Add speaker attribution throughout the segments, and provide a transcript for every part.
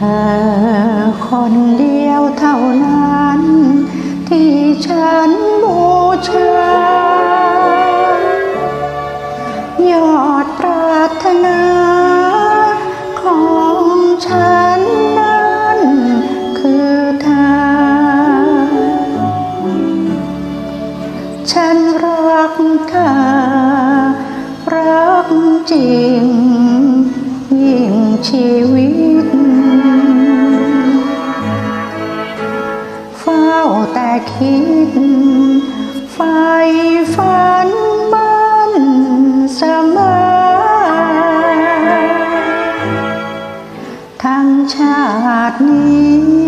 Speaker 1: ธอคนเดียวเท่านั้น ที่ฉันบูชายอดปรารถนาของฉันนั้นคือเธอ ฉันรักเธอ รักจริง ยิ่งชี แต่คิดไฟฝันมันเสมอทั้งชาตินี้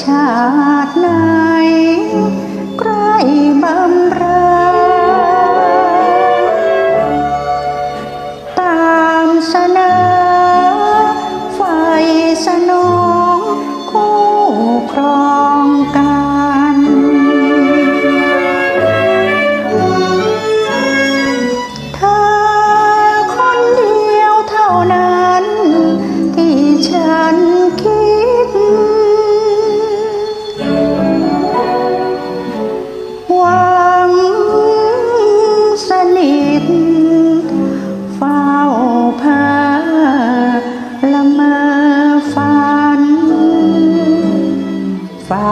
Speaker 1: ชาติไหน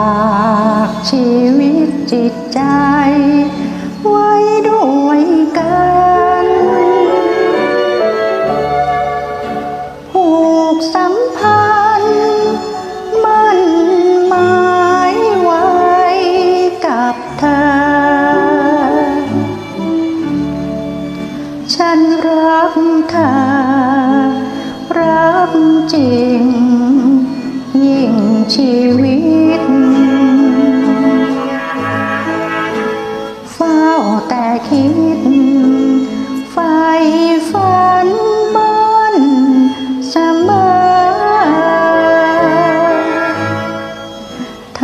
Speaker 1: ากชีวิตจิตใจ ไว้ด้วยกัน ผูกสัมพันธ์มั่นหมายไว้กับเธอ ฉันรักเธอ รักจริง ยิ่งชีวิต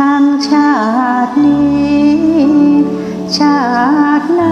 Speaker 1: ทั้งชาตินี้ ชาติไหน